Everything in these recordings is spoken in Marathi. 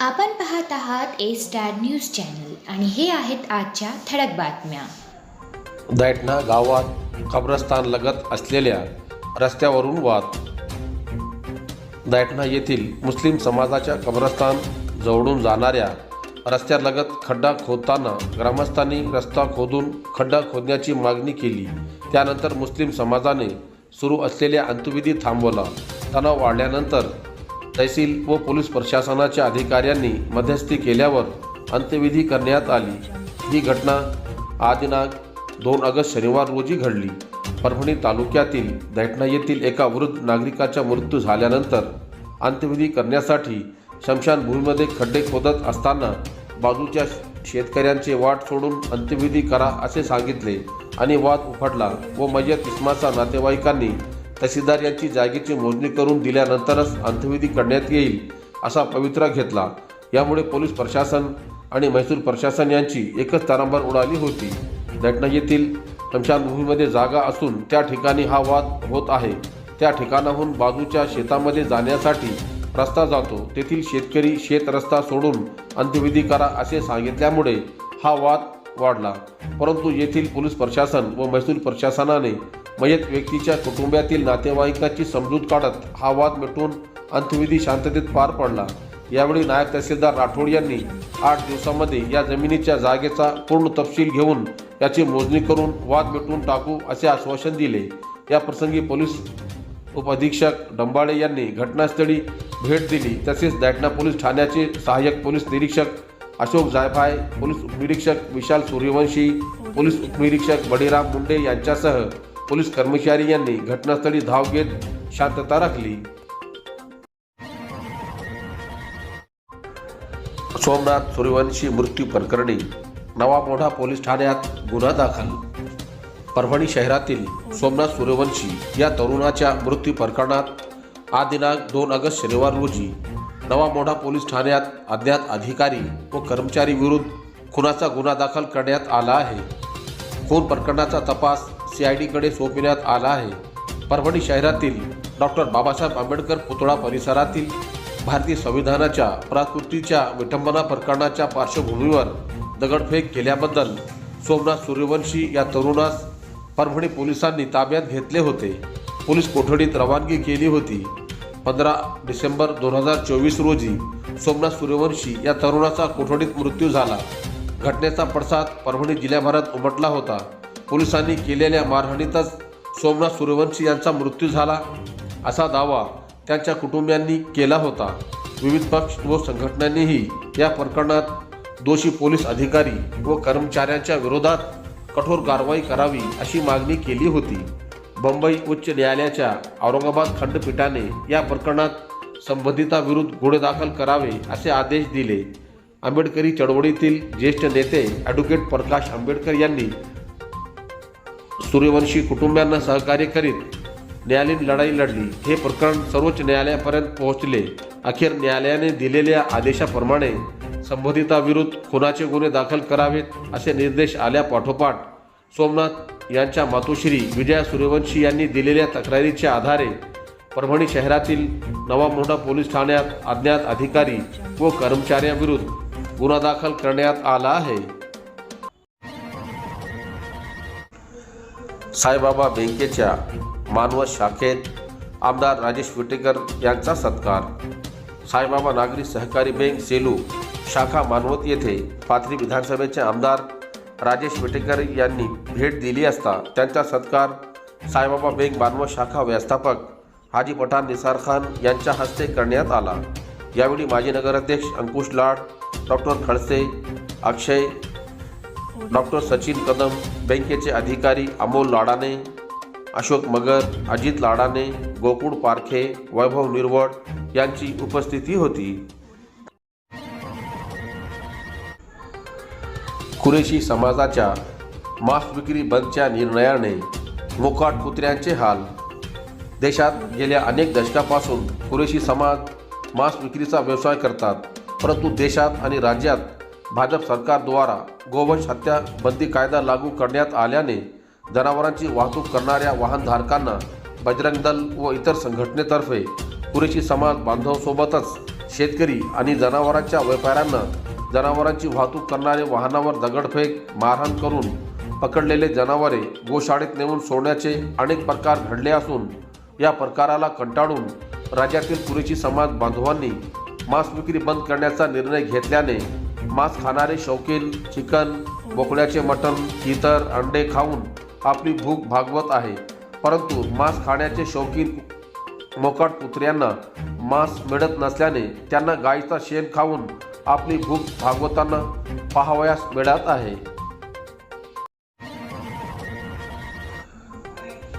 आपण पाहत आहात ए स्टार न्यूज चॅनल आणि हे आहेत आजच्या ठळक बातम्या. दैठणा गावात कब्रस्तान लगत असलेल्या रस्त्यावरून वाद. दैठणा येथील मुस्लिम समाजाच्या कब्रस्तान जवळून जाणाऱ्या रस्त्यालगत खड्डा खोदताना ग्रामस्थांनी रस्ता खोदून खड्डा खोदण्याची मागणी केली. त्यानंतर मुस्लिम समाजाने सुरू असलेल्या अंत्यविधी थांबवला. तणाव वाढल्यानंतर तहसील व पोलीस प्रशासनाच्या अधिकाऱ्यांनी मध्यस्थी केल्यावर अंत्यविधी करण्यात आली. ही घटना आज दिनांक दोन ऑगस्ट शनिवार रोजी घडली. परभणी तालुक्यातील दैठणा येथील एका वृद्ध नागरिकाचा मृत्यू झाल्यानंतर अंत्यविधी करण्यासाठी शमशानभूमीमध्ये खड्डे खोदत असताना बाजूच्या शेतकऱ्यांचे वाट सोडून अंत्यविधी करा असे सांगितले आणि वाद उफाटला व मय्यत इस्माचा नातेवाईकांनी तहसीलदार यांची जागेची मोजणी करून दिल्यानंतरच अंत्यविधी करण्यात येईल असा पवित्रा घेतला. यामुळे पोलीस प्रशासन आणि महसूल प्रशासन यांची एकच तारांबर उडाली होती. दैठणा येथील स्मशानभूमीमध्ये जागा असून त्या ठिकाणी हा वाद होत आहे. त्या ठिकाणाहून बाजूच्या शेतामध्ये जाण्यासाठी रस्ता जातो. तेथील शेतकरी शेत रस्ता सोडून अंत्यविधी करा असे सांगितल्यामुळे हा वाद वाढला. परंतु येथील पोलीस प्रशासन व महसूल प्रशासनाने मयत व्यक्तीच्या कुटुंबातील नातेवाईकाची समजूत काढत हा वाद मिटून अंत्यविधी शांततेत पार पडला. यावेळी नायब तहसीलदार राठोड यांनी आठ दिवसामध्ये या जमिनीच्या जागेचा पूर्ण तपशील घेऊन याची मोजणी करून वाद मिटवून टाकू असे आश्वासन दिले. या प्रसंगी पोलीस उपअधीक्षक डंबाळे यांनी घटनास्थळी भेट दिली. तसेच दॅटना पोलीस ठाण्याचे सहाय्यक पोलीस निरीक्षक अशोक जायभाय पोलीस उपनिरीक्षक विशाल सूर्यवंशी पोलीस उपनिरीक्षक बडीराम मुंडे यांच्यासह पोलीस कर्मचारी यांनी घटनास्थळी धाव घेत शांतता राखली. सोमनाथ सूर्यवंशी मृत्यू प्रकरणी नवा मोठा पोलीस ठाण्यात गुन्हा दाखल. परभणी शहरातील सोमनाथ सूर्यवंशी या तरुणाच्या मृत्यू प्रकरणात आज दिनांक दोन ऑगस्ट शनिवार रोजी नवा मोठा पोलीस ठाण्यात अज्ञात अधिकारी व कर्मचारी विरुद्ध खुनाचा गुन्हा दाखल करण्यात आला आहे. खून प्रकरणाचा तपास सी आय डीकडे सोपविण्यात आला आहे. परभणी शहरातील डॉक्टर बाबासाहेब आंबेडकर पुतळा परिसरातील भारतीय संविधानाच्या प्राकृतीच्या विटंबना प्रकरणाच्या पार्श्वभूमीवर दगडफेक केल्याबद्दल सोमनाथ सूर्यवंशी या तरुणास परभणी पोलिसांनी ताब्यात घेतले होते. पोलीस कोठडीत रवानगी केली होती. पंधरा डिसेंबर दोन हजार चोवीस रोजी सोमनाथ सूर्यवंशी या तरुणाचा कोठडीत मृत्यू झाला. घटनेचा पडसाद परभणी जिल्ह्याभरात उमटला होता. पोलिसांनी केलेल्या मारहाणीतच सोमनाथ सूर्यवंशी यांचा मृत्यू झाला असा दावा त्यांच्या कुटुंबियांनी केला होता. विविध पक्ष व संघटनांनीही या प्रकरणात दोषी पोलीस अधिकारी व कर्मचाऱ्यांच्या विरोधात कठोर कारवाई करावी अशी मागणी केली होती. बंबई उच्च न्यायालयाच्या औरंगाबाद खंडपीठाने या प्रकरणात संबंधिताविरुद्ध गुन्हे दाखल करावे असे आदेश दिले. आंबेडकरी चळवळीतील ज्येष्ठ नेते ॲडव्होकेट प्रकाश आंबेडकर यांनी सूर्यवंशी कुटुंबियांना सहकार्य करीत न्यायालयीन लढाई लढली. हे प्रकरण सर्वोच्च न्यायालयापर्यंत पोहोचले. अखेर न्यायालयाने दिलेल्या आदेशाप्रमाणे संबंधिताविरुद्ध खुनाचे गुन्हे दाखल करावेत असे निर्देश आल्या पाठोपाठ सोमनाथ यांच्या मातोश्री विजया सूर्यवंशी यांनी दिलेल्या तक्रारीच्या आधारे परभणी शहरातील नवा मोंढा पोलीस ठाण्यात अज्ञात अधिकारी व कर्मचाऱ्यांविरुद्ध गुन्हा दाखल करण्यात आला आहे. साईबाबा बँकेच्या मानवत शाखेत आमदार राजेश विटेकर यांचा सत्कार. साईबाबा नागरी सहकारी बँक सेलू शाखा मानवत येथे पाथरी विधानसभेचे आमदार राजेश विटेकर यांनी भेट दिली असता त्यांचा सत्कार साईबाबा बँक मानवत शाखा व्यवस्थापक हाजी पठाण निसार खान यांच्या हस्ते करण्यात आला. यावेळी माजी नगराध्यक्ष अंकुश लाड डॉक्टर खडसे अक्षय डॉक्टर सचिन कदम बँकेचे अधिकारी अमोल लाडाने अशोक मगर अजित लाडाने गोकुळ पारखे वैभव निरवड यांची उपस्थिती होती. कुरेशी समाजाच्या मांस विक्री बंदच्या निर्णयाने मोकाट कुत्र्यांचे हाल. देशात गेल्या अनेक दशकापासून कुरेशी समाज मांस विक्रीचा व्यवसाय करतात परंतु देशात आणि राज्यात भाजप सरकारद्वारा गोवंश हत्या बंदी कायदा लागू करण्यात आल्याने जनावरांची वाहतूक करणाऱ्या वाहनधारकांना बजरंग दल व इतर संघटनेतर्फे कुरेशी समाज बांधवांसोबतच शेतकरी आणि जनावरांच्या व्यापाऱ्यांना जनावरांची वाहतूक करणारे वाहनावर दगडफेक मारहाण करून पकडलेले जनावरे गोशाळेत नेऊन सोडण्याचे अनेक प्रकार घडले असून या प्रकाराला कंटाळून राज्यातील पुरेशी समाज बांधवांनी मांस विक्री बंद करण्याचा निर्णय घेतल्याने मांस खाणारे शौकीन चिकन बोकड्याचे मटण इतर अंडे खाऊन आपली भूक भागवत आहे. परंतु मांस खाण्याचे शौकीन मोकाट कुत्र्यांना मांस मिळत नसल्याने त्यांना गायीचा शेण खाऊन आपली भूक भागवताना पाहावयास मिळत आहे.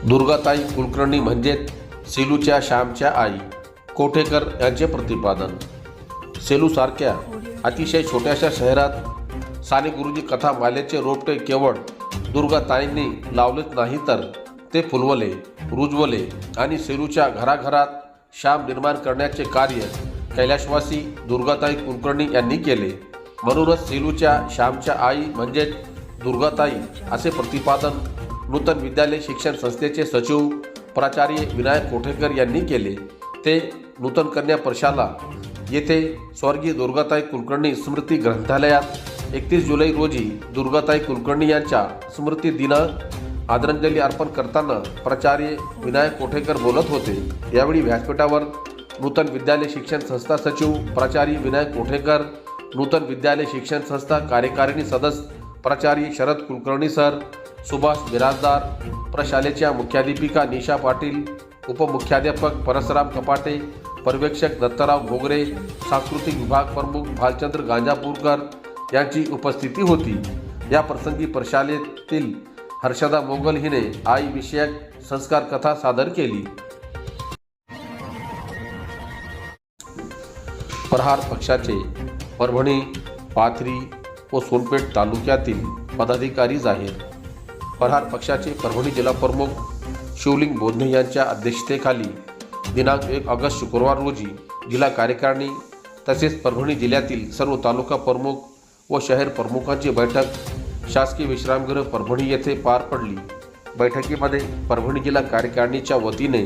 दुर्गाताई कुलकर्णी म्हणजेच सेलूच्या श्यामच्या आई कोठेकर यांचे प्रतिपादन. सेलूसारख्या अतिशय छोट्याशा शहरात साने गुरुजी कथा मालेचे रोपटे केवळ दुर्गाताईंनी लावलेच नाही तर ते फुलवले रुजवले आणि सेलूच्या घराघरात श्याम निर्माण करण्याचे कार्य कैलाशवासी दुर्गाताई कुलकर्णी यांनी केले. म्हणूनच सेलूच्या श्यामच्या आई म्हणजेच दुर्गाताई असे प्रतिपादन नूतन विद्यालय शिक्षण संस्थेचे सचिव प्राचार्य विनायक कोठेकर यांनी केले. ते नूतन कन्या प्रशाला येथे स्वर्गीय दुर्गाताई कुलकर्णी स्मृती ग्रंथालयात एकतीस जुलै रोजी दुर्गाताई कुलकर्णी यांच्या स्मृती दिन आदरांजली अर्पण करताना प्राचार्य विनायक कोठेकर बोलत होते. यावेळी व्यासपीठावर नूतन विद्यालय शिक्षण संस्था सचिव प्राचार्य विनायक कोठेकर नूतन विद्यालय शिक्षण संस्था कार्यकारिणी सदस्य प्राचार्य शरद कुलकर्णी सर सुभाष बिराजदार प्रशालेच्या मुख्याध्यापिका निशा पाटील उपमुख्याध्यापक परसराम कपाटे पर्यवेक्षक दत्तराव घोगरे सांस्कृतिक विभाग प्रमुख भालचंद्र गांजापूरकर यांची उपस्थिती होती. या प्रसंगी प्रशालेतील हर्षदा मोगल हिने आई विषयक संस्कार कथा सादर केली. प्रहार पक्षाचे परभणी पाथरी व सोनपेठ तालुक्यातील पदाधिकारी जाहीर. प्रहार पक्षाचे परभणी जिल्हा प्रमुख शिवलिंग बोधने यांच्या अध्यक्षतेखाली दिनांक एक ऑगस्ट शुक्रवार रोजी जिल्हा कार्यकारिणी तसेच परभणी जिल्ह्यातील सर्व तालुका प्रमुख व शहर प्रमुखांची बैठक शासकीय विश्रामगृह परभणी येथे पार पडली. बैठकीमध्ये परभणी जिल्हा कार्यकारिणीच्या वतीने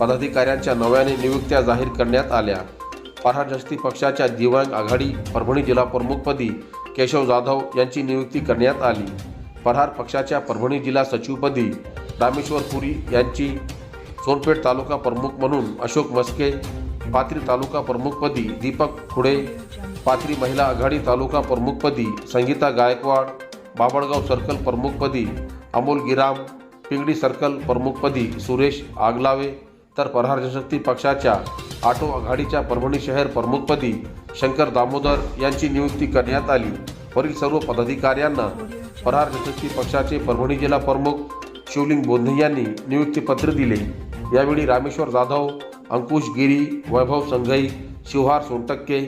पदाधिकाऱ्यांच्या नव्याने नियुक्त्या जाहीर करण्यात आल्या. पराजस्ती पक्षाच्या दिव्यांग आघाडी परभणी जिल्हा प्रमुखपदी केशव जाधव यांची नियुक्ती करण्यात आली. परहार पक्षाच्या परभणी जिल्हा सचिवपदी रामेश्वर पुरी यांची सोनपेठ तालुका प्रमुख म्हणून अशोक मस्के पाथरी तालुका प्रमुखपदी दीपक खुडे पाथरी महिला आघाडी तालुका प्रमुखपदी संगीता गायकवाड बाबळगाव सर्कल प्रमुखपदी अमोल गिराम पिंगडी सर्कल प्रमुखपदी सुरेश आगलावे तर प्रहार जनशक्ती पक्षाच्या आटो आघाडीच्या परभणी शहर प्रमुखपदी शंकर दामोदर यांची नियुक्ती करण्यात आली. वरील सर्व पदाधिकाऱ्यांना प्रहार जनशक्ती पक्षाचे परभणी जिल्हा प्रमुख शिवलिंग बोंधे यांनी नियुक्तीपत्र दिले. यावेळी रामेश्वर जाधव अंकुश गिरी वैभव संघई शिवहार सोनटक्के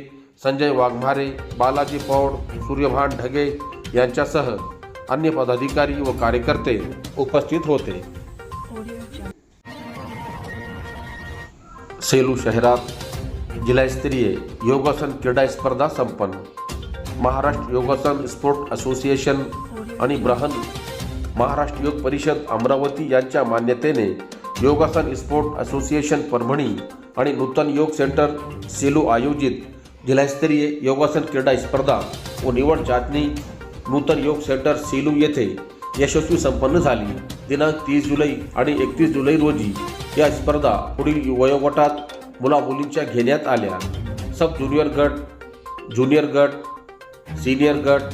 संजय वाघमारे बालाजी पौड सूर्यभान ढगे यांच्यासह अन्य पदाधिकारी व कार्यकर्ते उपस्थित होते. सेलू शहरात जिल्हास्तरीय योगासन क्रीडा स्पर्धा संपन्न. महाराष्ट्र योगासन स्पोर्ट असोसिएशन आणि ब्रहन महाराष्ट्र योग परिषद अमरावती यांच्या मान्यतेने योगासन स्पोर्ट असोसिएशन परभणी आणि नूतन योग सेंटर सेलू आयोजित जिल्हास्तरीय योगासन क्रीडा स्पर्धा व निवड चाचणी नूतन योग सेंटर सेलू येथे यशस्वी संपन्न झाली. दिनांक तीस जुलै आणि एकतीस जुलै रोजी या स्पर्धा पुढील वयोगटात मुलामुलींच्या घेण्यात आल्या. सब ज्युनियर गट ज्युनियर गट सिनियर गट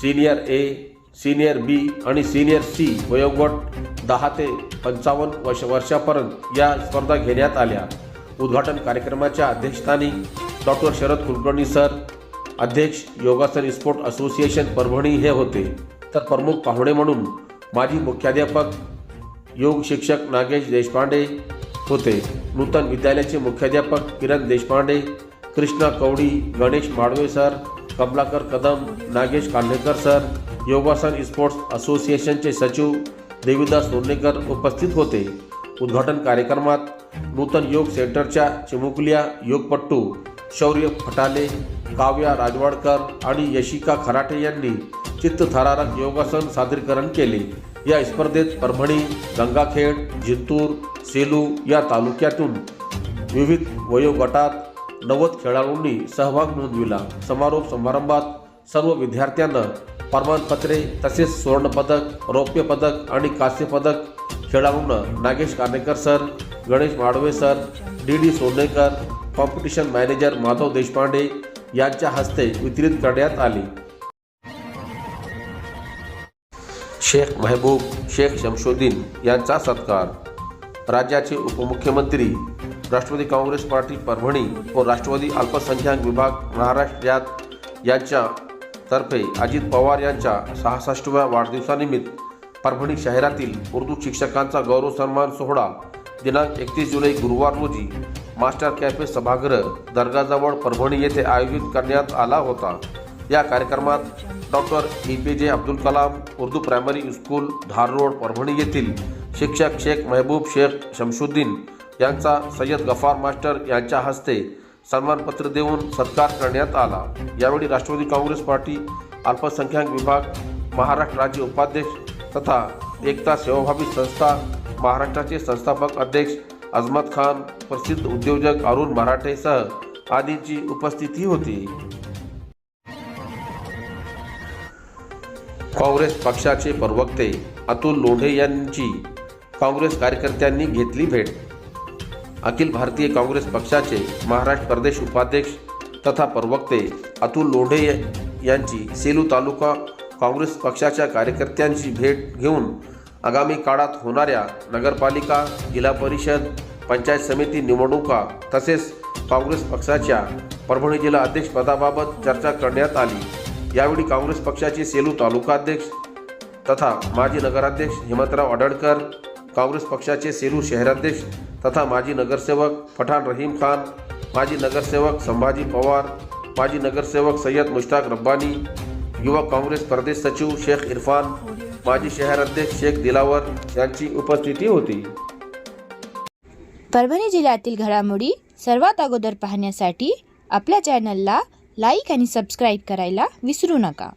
सिनियर ए सिनियर बी आणि सिनियर सी वयोगट दहा ते पंचावन्न वर्ष वर्षापर्यंत या स्पर्धा घेण्यात आल्या. उद्घाटन कार्यक्रमाच्या अध्यक्षस्थानी डॉक्टर शरद कुलकर्णी सर अध्यक्ष योगासन स्पोर्ट असोसिएशन परभणी हे होते. तर प्रमुख पाहुणे म्हणून माजी मुख्याध्यापक योग शिक्षक नागेश देशपांडे होते. नूतन विद्यालयाचे मुख्याध्यापक Kiran Deshpande Krishna Kawadi Ganesh Madve sir Kamalakar Kadam Nagesh Kandekar sir Yogasana sports असोसिएशनचे सचिव देवीदास सोनेकर उपस्थित होते. उद्घाटन कार्यक्रमात नूतन योग सेंटरच्या चिमुकल्या योगपट्टू शौर्य फटाले काव्या राजवाडकर आणि यशिका खराटे यांनी चित्तथरारक योगासन सादरीकरण केले. या स्पर्धेत परभणी गंगाखेड जिंतूर सेलू या तालुक्यातून विविध वयोगटात नव्वद खेळाडूंनी सहभाग नोंदविला. समारोप समारंभात सर्व विद्यार्थ्यांना प्रमाणपत्रे तसेच सुवर्णपदक रौप्य पदक आणि कांस्य पदक खेळाडूंना Nagesh Kanekar sir Ganesh Madve sir D D Sonekar competition manager Madhav Deshpande यांच्या हस्ते वितरित करण्यात आली. शेख महबूब शेख शमशुद्दीन यांचा सत्कार. राज्याचे उपमुख्यमंत्री राष्ट्रवादी काँग्रेस पार्टी परभणी व राष्ट्रवादी अल्पसंख्याक विभाग महाराष्ट्र यात यांच्या तर्फे अजित पवार यांच्या सहासष्टव्या वाढदिवसानिमित्त परभणी शहरातील उर्दू शिक्षकांचा गौरव सन्मान सोहळा दिनांक एकतीस जुलै गुरुवार रोजी मास्टर कॅफे सभागृह दर्गाजवळ परभणी येथे आयोजित करण्यात आला होता. या कार्यक्रमात doctor A P J Abdul Kalam Urdu primary school Dhar road Parbhani येथील शिक्षक शेख महबूब शेख शमशुद्दीन यांचा सय्यद गफार मास्टर यांच्या हस्ते सन्मानपत्र देऊन सत्कार करण्यात आला. यावेळी राष्ट्रवादी काँग्रेस पार्टी अल्पसंख्याक विभाग महाराष्ट्र राज्य उपाध्यक्ष तथा एकता सेवाभावी संस्था महाराष्ट्राचे संस्थापक अध्यक्ष अजमत खान प्रसिद्ध उद्योजक अरुण मराठेसह आदींची उपस्थिती होती. काँग्रेस पक्षाचे प्रवक्ते अतुल लोढे यांची काँग्रेस कार्यकर्त्यांनी घेतली भेट. अखिल भारतीय काँग्रेस पक्षाचे महाराष्ट्र प्रदेश उपाध्यक्ष तथा प्रवक्ते अतुल लोढे यांची सेलू तालुका काँग्रेस पक्षाच्या कार्यकर्त्यांची भेट घेऊन आगामी काळात होणाऱ्या नगरपालिका जिल्हा परिषद पंचायत समिती निवडणुका तसेच काँग्रेस पक्षाच्या परभणी जिल्हा अध्यक्षपदाबाबत चर्चा करण्यात आली. यावेळी काँग्रेस पक्षाचे सेलू तालुकाध्यक्ष तथा माजी नगराध्यक्ष हिमंतराव आडळकर काँग्रेस पक्षाचे सेलू शहराध्यक्ष तथा माजी नगरसेवक पठाण रहीम खान माजी नगरसेवक संभाजी पवार माजी नगरसेवक सय्यद मुश्ताक रब्बानी युवक काँग्रेस प्रदेश सचिव शेख इरफान माजी शहराध्यक्ष शेख दिलावर यांची उपस्थिती होती. परभणी जिल्ह्यातील घडामोडी सर्वात अगोदर पाहण्यासाठी आपल्या चॅनलला लाईक आणि सबस्क्राईब करायला विसरू नका.